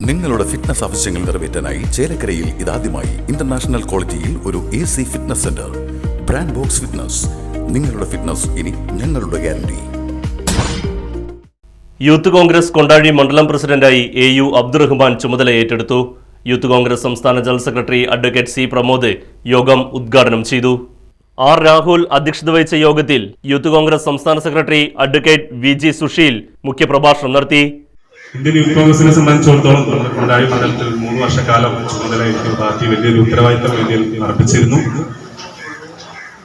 നിങ്ങളുടെ ഫിറ്റ്നസ് ആവശ്യങ്ങൾ നിറവേറ്റാനായി ചേലക്കരയിൽ ഇതാദ്യമായി ഇന്റർനാഷണൽ ക്വാളിറ്റിയിൽ ഒരു A C fitness centre brand box fitness നിങ്ങളുടെ ഫിറ്റ്നസ് ഇനി ഞങ്ങളുടെ ഗ്യാരണ്ടി യൂത്ത് കോൺഗ്രസ് കൊണ്ടാഴി മണ്ഡലം പ്രസിഡന്റായി എ യു അബ്ദുറഹ്മാൻ ചുമതല ഏറ്റെടുത്തു. യൂത്ത് കോൺഗ്രസ് സംസ്ഥാന general secretary advocate C Pramod യോഗം ഉദ്ഘാടനം ചെയ്തു. ആർ രാഹുൽ അധ്യക്ഷത വഹിച്ച യോഗത്തിൽ യൂത്ത് കോൺഗ്രസ് സംസ്ഥാന secretary advocate V G Sushil മുഖ്യപ്രഭാഷണം നടത്തി. ഇന്ത്യൻ യൂത്ത് കോൺഗ്രസിനെ സംബന്ധിച്ചിടത്തോളം നമ്മുടെ കൊണ്ടാഴി മണ്ഡലത്തിൽ മൂന്ന് വർഷക്കാലം ചുമതലയേറ്റ് പാർട്ടി വലിയൊരു ഉത്തരവാദിത്തം ഇന്ത്യയിൽ അർപ്പിച്ചിരുന്നു.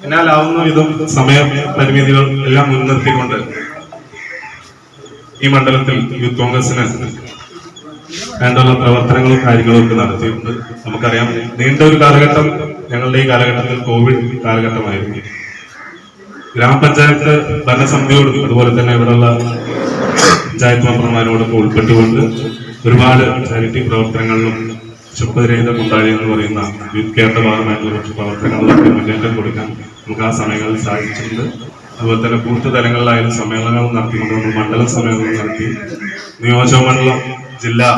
എന്നാലാവുന്ന വിധം സമയ പരിമിതികൾ എല്ലാം മുൻനിർത്തിക്കൊണ്ട് ഈ മണ്ഡലത്തിൽ യൂത്ത് കോൺഗ്രസിന് വേണ്ടുള്ള പ്രവർത്തനങ്ങളും കാര്യങ്ങളും ഒക്കെ നടത്തിയിട്ടുണ്ട്. നമുക്കറിയാം നീണ്ട ഒരു കാലഘട്ടം ഞങ്ങളുടെ ഈ കാലഘട്ടത്തിൽ കോവിഡ് കാലഘട്ടമായിരുന്നു. ഗ്രാമപഞ്ചായത്ത് ഭരണസമിതിയോടും അതുപോലെ തന്നെ ഇവിടെയുള്ള പഞ്ചായത്ത് മെമ്പർമാരോടൊക്കെ ഉൾപ്പെട്ടുകൊണ്ട് ഒരുപാട് ചാരിറ്റി പ്രവർത്തനങ്ങളിലും ശുഭരഹിത കൊണ്ടാടി എന്ന് പറയുന്ന യൂത്ത് കെയറിന്റെ ഭാഗമായിട്ടുള്ള കുറച്ച് പ്രവർത്തനങ്ങളിലൊക്കെ മുന്നേറ്റം കൊടുക്കാൻ നമുക്ക് ആ സമയങ്ങളിൽ സാധിച്ചിട്ടുണ്ട്. അതുപോലെ തന്നെ ബൂത്ത് തലങ്ങളിലായാലും സമ്മേളനങ്ങൾ നടത്തിക്കൊണ്ട് നമ്മൾ മണ്ഡല സമ്മേളനങ്ങൾ നടത്തി നിയോജക മണ്ഡലം ജില്ലാ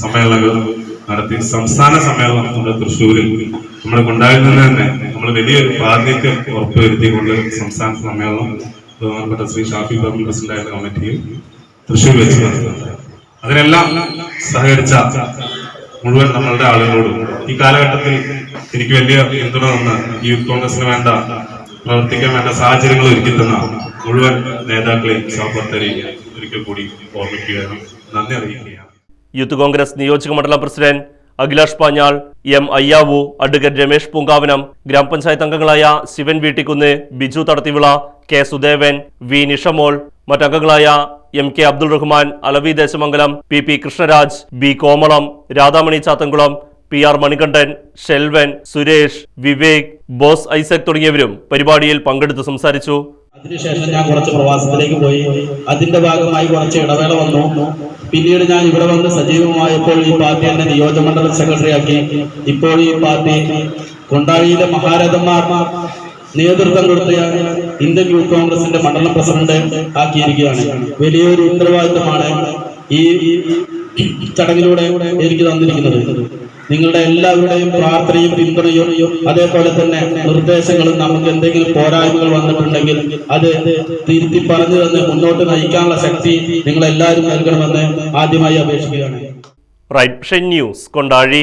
സമ്മേളനങ്ങൾ നടത്തി. സംസ്ഥാന സമ്മേളനം നമ്മുടെ തൃശ്ശൂരിൽ നമ്മുടെ കൊണ്ടായിൽ നിന്ന് തന്നെ നമ്മൾ വലിയൊരു പ്രാതിനിധ്യം ഉറപ്പുവരുത്തിക്കൊണ്ട് സംസ്ഥാന സമ്മേളനം ബഹുമാനപ്പെട്ട ശ്രീ ഷാഫി ബാബു പ്രസിഡന്റായിരുന്ന കമ്മിറ്റിയിൽ തൃശ്ശൂർ വെച്ച്. അതിനെല്ലാം സഹകരിച്ച മുഴുവൻ നമ്മളുടെ ആളുകളോടും ഈ കാലഘട്ടത്തിൽ എനിക്ക് വലിയ പിന്തുണ തന്ന യൂത്ത് കോൺഗ്രസിന് വേണ്ട പ്രവർത്തിക്കാൻ വേണ്ട സാഹചര്യങ്ങൾ ഒരുക്കി തന്ന മുഴുവൻ നേതാക്കളെയും സഹപ്രവർത്തകരെയും ഒരിക്കൽ കൂടി ഓർമ്മിക്കുകയാണ് നന്ദി അറിയിക്കുകയാണ്. യൂത്ത് കോൺഗ്രസ് നിയോജക മണ്ഡലം president Akhilash Panjal M Ayyavu advocate Ramesh Poonkavanam ഗ്രാമപഞ്ചായത്ത് അംഗങ്ങളായ Shivan Veettikkunnu Biju Thadathivila K Sudevan V Nishamol മറ്റംഗങ്ങളായ M K Abdul Rahman Alavi Desamangalam P P Krishnaraj B Komalam Radhamani Chathankulam P R Manikandan Shelvan Suresh Vivek Bose Isaac തുടങ്ങിയവരും പരിപാടിയിൽ പങ്കെടുത്ത് സംസാരിച്ചു. അതിനുശേഷം ഞാൻ കുറച്ച് പ്രവാസത്തിലേക്ക് പോയി. അതിന്റെ ഭാഗമായി കുറച്ച് ഇടവേള വന്നു. പിന്നീട് ഞാൻ ഇവിടെ വന്ന് സജീവമായപ്പോൾ ഈ പാർട്ടി എന്നെ സെക്രട്ടറി ആക്കി. ഇപ്പോൾ ഈ പാർട്ടി കൊണ്ടാഴിയിലെ മഹാരഥന്മാർ നേതൃത്വം കൊടുത്ത ഇന്ത്യൻ യൂത്ത് കോൺഗ്രസിന്റെ മണ്ഡലം പ്രസിഡന്റ് ആക്കിയിരിക്കുകയാണ്. വലിയൊരു ഉത്തരവാദിത്തമാണ് ഈ ചടങ്ങിലൂടെ എനിക്ക് തന്നിരിക്കുന്നത്. നിങ്ങളുടെ എല്ലാവരുടെയും പ്രാർത്ഥനയും പിന്തുണയും അതേപോലെ തന്നെ നിർദ്ദേശങ്ങളും നമുക്ക് എന്തെങ്കിലും പോരായ്മകൾ വന്നിട്ടുണ്ടെങ്കിൽ അത് തിരുത്തി പറഞ്ഞു തന്ന് മുന്നോട്ട് നയിക്കാനുള്ള ശക്തി നിങ്ങൾ എല്ലാവരും നൽകണമെന്ന് ആദ്യമായി അപേക്ഷിക്കുകയാണ്. Right news Kondazhy.